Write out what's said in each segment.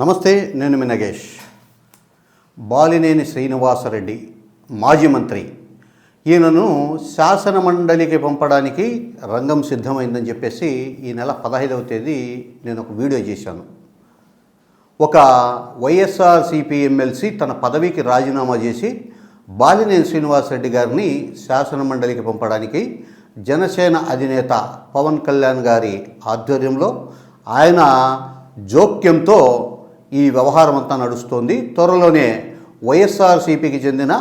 నమస్తే నేను మీ నగేష్. బాలినేని శ్రీనివాసరెడ్డి మాజీ మంత్రి. ఈయనను శాసన మండలికి పంపడానికి రంగం సిద్ధమైందని చెప్పేసి ఈ నెల పదహైదవ తేదీ నేను ఒక వీడియో చేశాను. ఒక వైఎస్ఆర్సీపీ ఎమ్మెల్సీ తన పదవికి రాజీనామా చేసి బాలినేని శ్రీనివాసరెడ్డి గారిని శాసన మండలికి పంపడానికి జనసేన అధినేత పవన్ కళ్యాణ్ గారి ఆధ్వర్యంలో ఆయన జోక్యంతో ఈ వ్యవహారం అంతా నడుస్తోంది. త్వరలోనే వైఎస్ఆర్సీపీకి చెందిన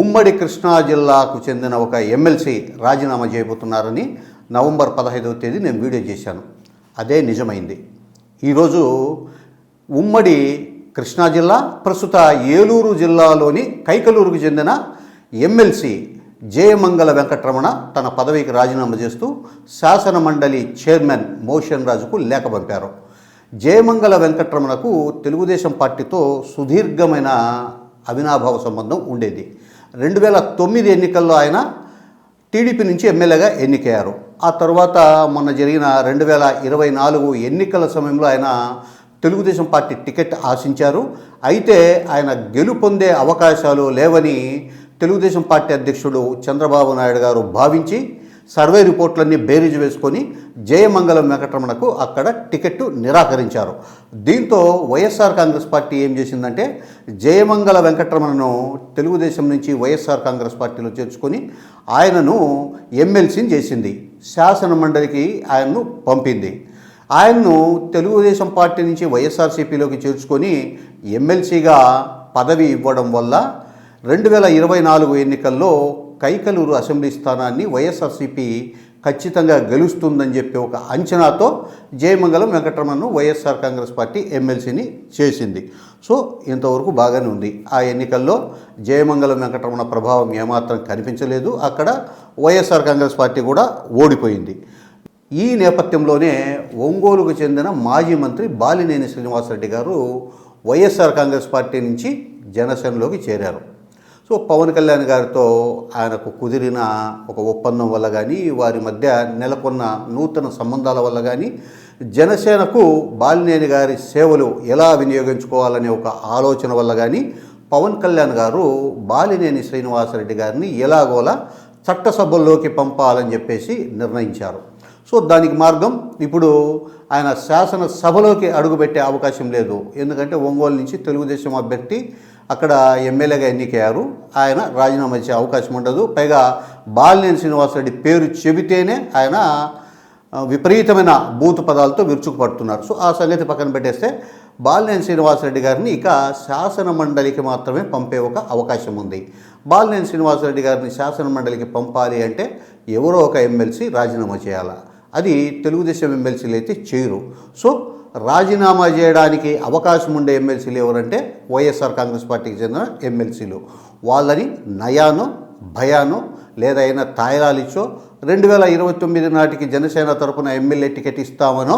ఉమ్మడి కృష్ణా జిల్లాకు చెందిన ఒక ఎమ్మెల్సీ రాజీనామా చేయబోతున్నారని నవంబర్ పదహైదవ తేదీ నేను వీడియో చేశాను. అదే నిజమైంది. ఈరోజు ఉమ్మడి కృష్ణా జిల్లా ప్రస్తుత ఏలూరు జిల్లాలోని కైకలూరుకు చెందిన ఎమ్మెల్సీ జయమంగళ వెంకటరమణ తన పదవికి రాజీనామా చేస్తూ శాసన మండలి చైర్మన్ మోషన్ రాజుకు లేఖ పంపారు. జయమంగళ వెంకట్రమణకు తెలుగుదేశం పార్టీతో సుదీర్ఘమైన అవినాభావ సంబంధం ఉండేది. రెండు వేల తొమ్మిది ఎన్నికల్లో ఆయన టీడీపీ నుంచి ఎమ్మెల్యేగా ఎన్నికయ్యారు. ఆ తర్వాత మొన్న జరిగిన రెండు వేల ఇరవై నాలుగు ఎన్నికల సమయంలో ఆయన తెలుగుదేశం పార్టీ టికెట్ ఆశించారు. అయితే ఆయన గెలుపొందే అవకాశాలు లేవని తెలుగుదేశం పార్టీ అధ్యక్షుడు చంద్రబాబు నాయుడు గారు భావించి సర్వే రిపోర్ట్లన్నీ బేరీజ్ వేసుకొని జయమంగళం వెంకటరమణకు అక్కడ టికెట్ నిరాకరించారు. దీంతో వైఎస్ఆర్ కాంగ్రెస్ పార్టీ ఏం చేసిందంటే జయమంగళ వెంకటరమణను తెలుగుదేశం నుంచి వైఎస్ఆర్ కాంగ్రెస్ పార్టీలో చేర్చుకొని ఆయనను ఎమ్మెల్సీని చేసింది. శాసన మండలికి ఆయన్ను పంపింది. ఆయన్ను తెలుగుదేశం పార్టీ నుంచి వైఎస్ఆర్సీపీలోకి చేర్చుకొని ఎమ్మెల్సీగా పదవి ఇవ్వడం వల్ల రెండు వేల ఇరవై నాలుగు ఎన్నికల్లో కైకలూరు అసెంబ్లీ స్థానాన్ని వైఎస్ఆర్సీపీ ఖచ్చితంగా గెలుస్తుందని చెప్పి ఒక అంచనాతో జయమంగళం వెంకటరమణను వైఎస్ఆర్ కాంగ్రెస్ పార్టీ ఎమ్మెల్సీని చేసింది. సో ఇంతవరకు బాగానే ఉంది. ఆ ఎన్నికల్లో జయమంగళం వెంకటరమణ ప్రభావం ఏమాత్రం కనిపించలేదు. అక్కడ వైఎస్ఆర్ కాంగ్రెస్ పార్టీ కూడా ఓడిపోయింది. ఈ నేపథ్యంలోనే ఒంగోలుకు చెందిన మాజీ మంత్రి బాలినేని శ్రీనివాసరెడ్డి గారు వైఎస్ఆర్ కాంగ్రెస్ పార్టీ నుంచి జనసేనలోకి చేరారు. సో పవన్ కళ్యాణ్ గారితో ఆయనకు కుదిరిన ఒక ఒప్పందం వల్ల కానీ వారి మధ్య నెలకొన్న నూతన సంబంధాల వల్ల కానీ జనసేనకు బాలినేని గారి సేవలు ఎలా వినియోగించుకోవాలనే ఒక ఆలోచన వల్ల కానీ పవన్ కళ్యాణ్ గారు బాలినేని శ్రీనివాసరెడ్డి గారిని ఎలాగోలా చట్టసభల్లోకి పంపాలని చెప్పేసి నిర్ణయించారు. సో దానికి మార్గం ఇప్పుడు ఆయన శాసనసభలోకి అడుగుపెట్టే అవకాశం లేదు. ఎందుకంటే ఒంగోలు నుంచి తెలుగుదేశం అభ్యర్థి అక్కడ ఎమ్మెల్యేగా ఎన్నికయ్యారు. ఆయన రాజీనామా ఇచ్చే అవకాశం ఉండదు. పైగా బాలినేని శ్రీనివాసరెడ్డి పేరు చెబితేనే ఆయన విపరీతమైన బూతు పదాలతో విరుచుకుపడుతున్నారు. సో ఆ సంగతి పక్కన పెట్టేస్తే బాలినేని శ్రీనివాసరెడ్డి గారిని ఇక శాసన మండలికి మాత్రమే పంపే ఒక అవకాశం ఉంది. బాలినేని శ్రీనివాసరెడ్డి గారిని శాసన మండలికి పంపాలి అంటే ఎవరో ఒక ఎమ్మెల్సీ రాజీనామా చేయాలా? అది తెలుగుదేశం ఎమ్మెల్సీలు అయితే చేయరు. సో రాజీనామా చేయడానికి అవకాశం ఉండే ఎమ్మెల్సీలు ఎవరంటే వైఎస్ఆర్ కాంగ్రెస్ పార్టీకి చెందిన ఎమ్మెల్సీలు. వాళ్ళని నయానో భయానో లేదా అయినా తాయిలాలు రెండు వేల ఇరవై తొమ్మిది నాటికి జనసేన తరపున ఎమ్మెల్యే టికెట్ ఇస్తామనో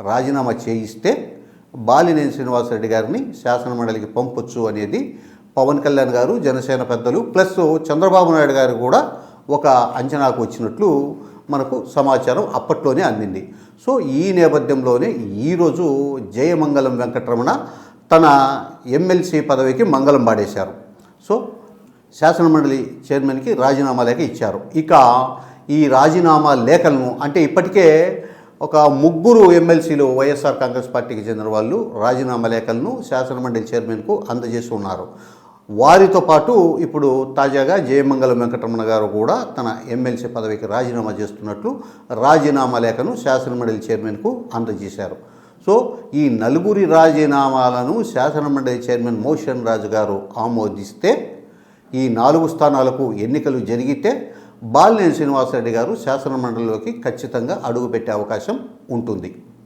రాజీనామా చేయిస్తే బాలినేని శ్రీనివాసరెడ్డి గారిని శాసనమండలికి పంపొచ్చు అనేది పవన్ కళ్యాణ్ గారు జనసేన పెద్దలు ప్లస్ చంద్రబాబు నాయుడు గారు కూడా ఒక అంచనాకు వచ్చినట్లు మనకు సమాచారం అప్పట్లోనే అందింది. సో ఈ నేపథ్యంలోనే ఈరోజు జయమంగళం వెంకటరమణ తన ఎమ్మెల్సీ పదవికి మంగళం పాడేశారు. సో శాసనమండలి చైర్మన్కి రాజీనామా లేఖ ఇచ్చారు. ఇక ఈ రాజీనామా లేఖలను అంటే ఇప్పటికే ఒక ముగ్గురు ఎమ్మెల్సీలు వైఎస్ఆర్ కాంగ్రెస్ పార్టీకి చెందిన వాళ్ళు రాజీనామా లేఖలను శాసనమండలి చైర్మన్కు అందజేసి ఉన్నారు వారితో పాటు ఇప్పుడు తాజాగా జయమంగళం వెంకటరమణ గారు కూడా తన ఎమ్మెల్సీ పదవికి రాజీనామా చేస్తున్నట్లు రాజీనామా లేఖను శాసనమండలి చైర్మన్కు అందజేశారు. సో ఈ నలుగురి రాజీనామాలను శాసనమండలి చైర్మన్ మోషన్ రాజు గారు ఆమోదిస్తే ఈ నాలుగు స్థానాలకు ఎన్నికలు జరిగితే బాలినేని శ్రీనివాసరెడ్డి గారు శాసనమండలిలోకి ఖచ్చితంగా అడుగుపెట్టే అవకాశం ఉంటుంది.